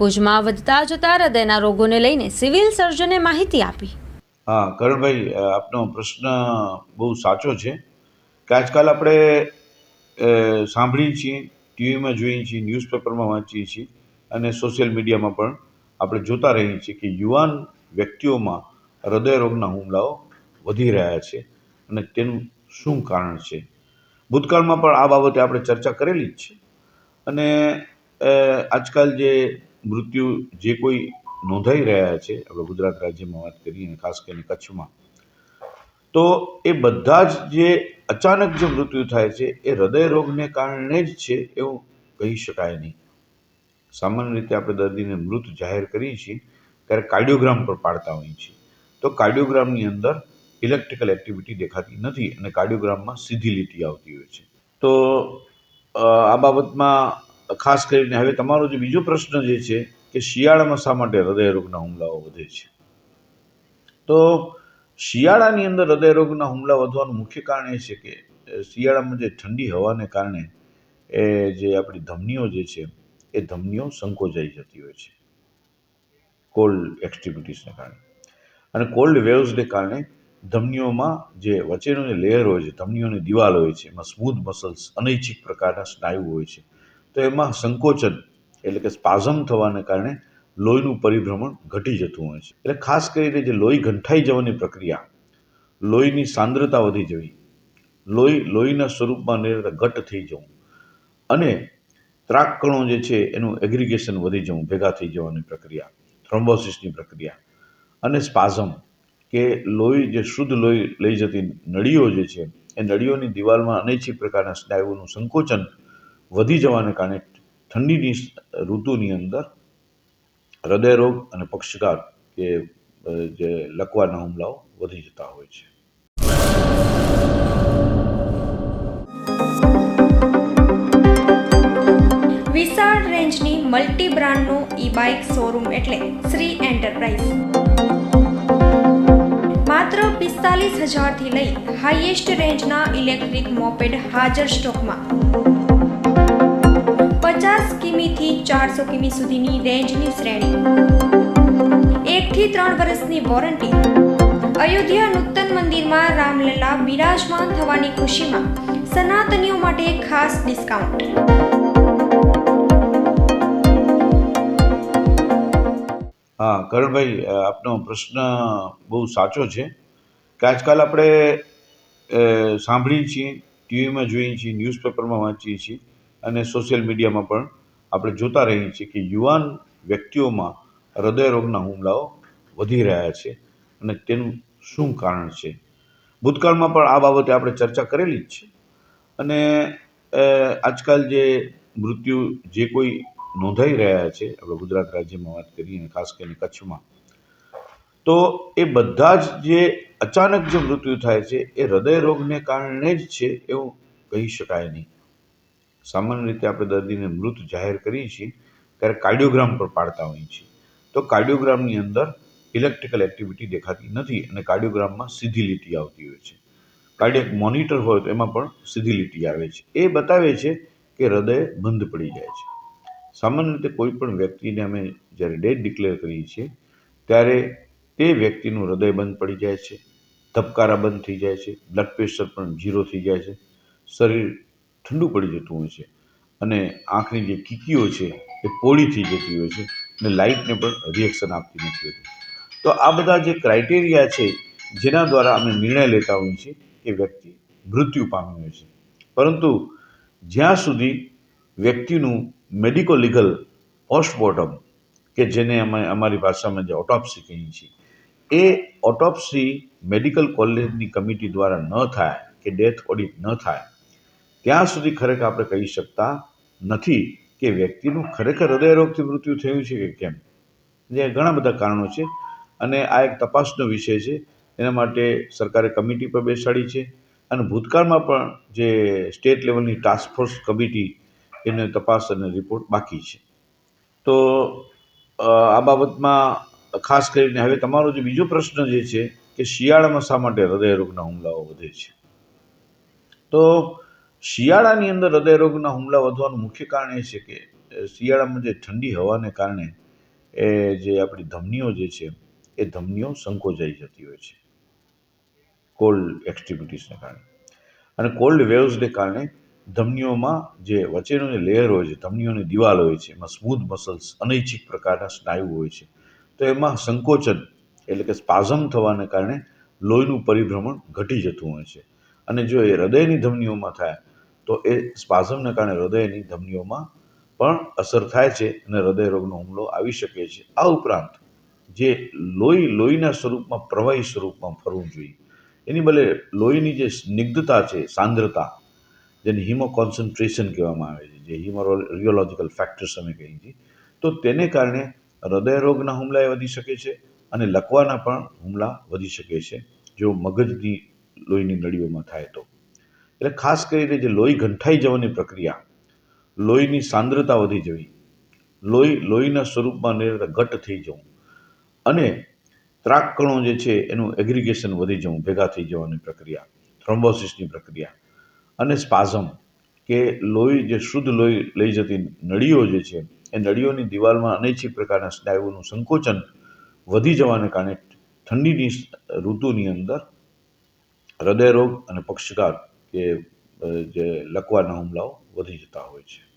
ભુજમાં વધતા જતા હૃદયના રોગોને લઈને સિવિલ સર્જને માહિતી આપી. હા, કરણભાઈ આપનો પ્રશ્ન બહુ સાચો છે કે આજકાલ આપણે સાંભળીએ છીએ, ટીવીમાં જોઈએ છીએ, ન્યૂઝપેપરમાં વાંચીએ છીએ અને સોશિયલ મીડિયામાં પણ આપણે જોતા રહીએ છીએ કે યુવાન વ્યક્તિઓમાં હૃદયરોગના હુમલાઓ વધી રહ્યા છે અને તેનું શું કારણ છે? ભૂતકાળમાં પણ આ બાબતે આપણે ચર્ચા કરેલી જ છે અને આજકાલ જે મૃત્યુ જે કોઈ નોંધાઈ રહ્યા છે, આપણે ગુજરાત રાજ્યમાં વાત કરીએ અને ખાસ કરીને કચ્છમાં, તો એ બધા જ જે અચાનક જે મૃત્યુ થાય છે, એ હૃદય રોગને કારણે જ છે એવું કહી શકાય નહીં. સામાન્ય રીતે આપણે દર્દીને મૃત જાહેર કરીએ છીએ, ત્યારે કાર્ડિયોગ્રામ પર પાડતા હોઈએ છીએ. તો કાર્ડિયોગ્રામની અંદર ઇલેક્ટ્રિકલ એક્ટિવિટી દેખાતી નથી અને કાર્ડિયોગ્રામમાં સીધી લીટી આવતી હોય છે. તો આ બાબતમાં ખાસ કરીને હવે તમારો જે બીજો પ્રશ્ન જે છે કે શિયાળામાં શા માટે હૃદયરોગના હુમલાઓ વધે છે? તો શિયાળાની અંદર હૃદયરોગના હુમલા વધવાનું મુખ્ય કારણ એ છે કે શિયાળામાં જે ઠંડી હવાને કારણે એ જે આપણી ધમનીઓ જે છે, એ ધમનીઓ સંકોચાઈ જતી હોય છે. કોલ્ડ એક્ટિવિટીઝને કારણે. અને કોલ્ડ વેવ્સને કારણે ધમનીઓમાં જે વચ્ચેનો જે લેયર હોય છે, ધમનીઓની દિવાલ હોય છે, એમાં સ્મૂથ મસલ્સ અનૈચ્છિક પ્રકારના સ્નાયુ હોય છે. તો એમાં સંકોચન એટલે કે સ્પાઝમ થવાને કારણે લોહીનું પરિભ્રમણ ઘટી જતું હોય છે. એટલે ખાસ કરીને જે લોહી ગંઠાઈ જવાની પ્રક્રિયા, લોહીની સાંદ્રતા વધી જવી, લોહી, લોહીના સ્વરૂપમાં નિરંતર ઘટ થઈ જવું અને ત્રાક કણો જે છે એનું એગ્રીગેશન વધી જવું, ભેગા થઈ જવાની પ્રક્રિયા, થ્રોમ્બોસિસની પ્રક્રિયા અને સ્પાઝમ કે લોહી જે શુદ્ધ લોહી લઈ જતી નળીઓ જે છે, એ નળીઓની દિવાલમાં અનૈચ્છિક પ્રકારના સ્નાયુઓનું સંકોચન વધી જવાને કારણે ઠંડીની ઋતુની અંદર હૃદયરોગ અને પક્ષઘાત કે જે લકવાના હુમલાઓ વધી જતા હોય છે. વિશાળ રેન્જની મલ્ટી બ્રાન્ડનું ઈ બાઇક શોરૂમ એટલે શ્રી એન્ટરપ્રાઇઝ. માત્ર પિસ્તાલીસ હજારથી લઈ હાઈએસ્ટ રેન્જના ઇલેક્ટ્રિક મોપેડ હાજર સ્ટોકમાં. કિમીથી ચારસો કિમી સુધીની રેન્જની શ્રેણી. એકથી ત્રણ વર્ષની વોરંટી. અયોધ્યા નૂતન મંદિરમાં રામલલા બિરાજમાન થવાની ખુશીમાં સનાતનીઓ માટે ખાસ ડિસ્કાઉન્ટ. હા, કરણભાઈ આપનો પ્રશ્ન બહુ સાચો છે કે આજકાલ આપણે સાંભળીએ છીએ, ટીવીમાં જોઈએ છીએ, ન્યૂઝપેપરમાં વાંચીએ છીએ અને સોશિયલ મીડિયામાં પણ. આપણે જોતા રહીએ છીએ કે યુવાન વ્યક્તિઓમાં હૃદયરોગના હુમલાઓ વધી રહ્યા છે અને તેનું શું કારણ છે? ભૂતકાળમાં પણ આ બાબતે આપણે ચર્ચા કરેલી જ છે. અને આજકાલ જે મૃત્યુ જે કોઈ નોંધાઈ રહ્યા છે, આપણે ગુજરાત રાજ્યમાં વાત કરીએ ખાસ કરીને કચ્છમાં, તો એ બધા જ જે અચાનક જે મૃત્યુ થાય છે, એ હૃદયરોગને કારણે જ છે એવું કહી શકાય નહીં. સામાન્ય રીતે આપણે દર્દીને મૃત જાહેર કરીએ છીએ, ત્યારે કાર્ડિયોગ્રામ પર પાડતા હોઈએ છીએ. તો કાર્ડિયોગ્રામની અંદર ઇલેક્ટ્રિકલ એક્ટિવિટી દેખાતી નથી અને કાર્ડિયોગ્રામમાં સીધી લીટી આવતી હોય છે. કાર્ડિયક મોનિટર હોય તો એમાં પણ સીધી લીટી આવે છે. એ બતાવે છે કે હૃદય બંધ પડી જાય છે. સામાન્ય રીતે કોઈ પણ વ્યક્તિને અમે જ્યારે ડેટ ડિક્લેર કરીએ છીએ, ત્યારે તે વ્યક્તિનું હૃદય બંધ પડી જાય છે, ધબકારા બંધ થઈ જાય છે, બ્લડ પ્રેશર પણ ઝીરો થઈ જાય છે, શરીર ઠંડુ પડી જતું હોય છે. અને આંખની જે કીકીઓ છે, એ પોળી થઈ જતી હોય છે અને લાઇટને પણ રિએક્શન આપતી નથી હોતી. તો આ બધા જે ક્રાઇટેરિયા છે, જેના દ્વારા અમે નિર્ણય લેતા હોઈએ છીએ એ વ્યક્તિ મૃત્યુ પામ્યો હોય છે. પરંતુ જ્યાં સુધી વ્યક્તિનું મેડિકો લીગલ પોસ્ટમોર્ટમ કે જેને અમે અમારી ભાષામાં જે ઓટોપ્સી કહીએ છીએ, એ ઓટોપ્સી મેડિકલ કોલેજની કમિટી દ્વારા ન થાય કે ડેથ ઓડિટ ન થાય ત્યાં સુધી ખરેખર આપણે કહી શકતા નથી કે વ્યક્તિનું ખરેખર હૃદયરોગથી મૃત્યુ થયું છે કે કેમ. જે ઘણા બધા કારણો છે અને આ એક તપાસનો વિષય છે. એના માટે સરકારે કમિટી પર બેસાડી છે અને ભૂતકાળમાં પણ જે સ્ટેટ લેવલની ટાસ્ક ફોર્સ કમિટી એને તપાસ અને રિપોર્ટ બાકી છે. તો આ બાબતમાં ખાસ કરીને હવે તમારો જે બીજો પ્રશ્ન જે છે કે શિયાળામાં શા માટે હૃદયરોગના હુમલાઓ વધે છે? તો શિયાળાની અંદર હૃદયરોગના હુમલા વધવાનું મુખ્ય કારણ એ છે કે શિયાળામાં જે ઠંડી હવાને કારણે એ જે આપણી ધમનીઓ જે છે, એ ધમનીઓ સંકોચાઈ જતી હોય છે. કોલ્ડ એક્ટિવિટીઝને કારણે. અને કોલ્ડ વેવ્સને કારણે ધમનીઓમાં જે વચ્ચેનો જે લેયર હોય છે, ધમનીઓની દિવાલ હોય છે, એમાં સ્મૂથ મસલ્સ, અનૈચ્છિક પ્રકારના સ્નાયુ હોય છે. તો એમાં સંકોચન એટલે કે સ્પાઝમ થવાને કારણે લોહીનું પરિભ્રમણ ઘટી જતું હોય છે. અને જો એ હૃદયની ધમનીઓમાં થાય તો એ સ્પાઝમને કારણે હૃદયની ધમનીઓમાં પણ અસર થાય છે અને હૃદય રોગનો હુમલો આવી શકે છે. આ ઉપરાંત જે લોહી, લોહીના સ્વરૂપમાં પ્રવાહી સ્વરૂપમાં ફરવું જોઈએ. એની બદલે લોહીની જે સ્નિગ્ધતા છે, સાંદ્રતા, જેને હિમો કોન્સન્ટ્રેશન કહેવામાં આવે છે, જે હિમો રિયોલોજીકલ ફેક્ટર્સ અમે કહીએ છીએ, તો તેને કારણે હૃદયરોગના હુમલા એ વધી શકે છે અને લકવાના પણ હુમલા વધી શકે છે જો મગજની લોહીની નળીઓમાં થાય તો. એટલે ખાસ કરીને જે લોહી ગંઠાઈ જવાની પ્રક્રિયા, લોહીની સાંદ્રતા વધી જવી, લોહી, લોહીના સ્વરૂપમાં નિરંતર ઘટ થઈ જવું અને ત્રાકકણો જે છે એનું એગ્રીગેશન વધી જવું, ભેગા થઈ જવાની પ્રક્રિયા થ્રોમ્બોસિસની પ્રક્રિયા અને સ્પાઝમ કે લોહી જે શુદ્ધ લોહી લઈ જતી નળીઓ જે છે, એ નળીઓની દિવાલમાં અનૈચ્છિક પ્રકારના સ્નાયુઓનું સંકોચન વધી જવાને કારણે ઠંડીની ઋતુની અંદર હૃદયરોગ અને પક્ષઘાત કે જે લકવાના હુમલાઓ વધી જતા હોય છે.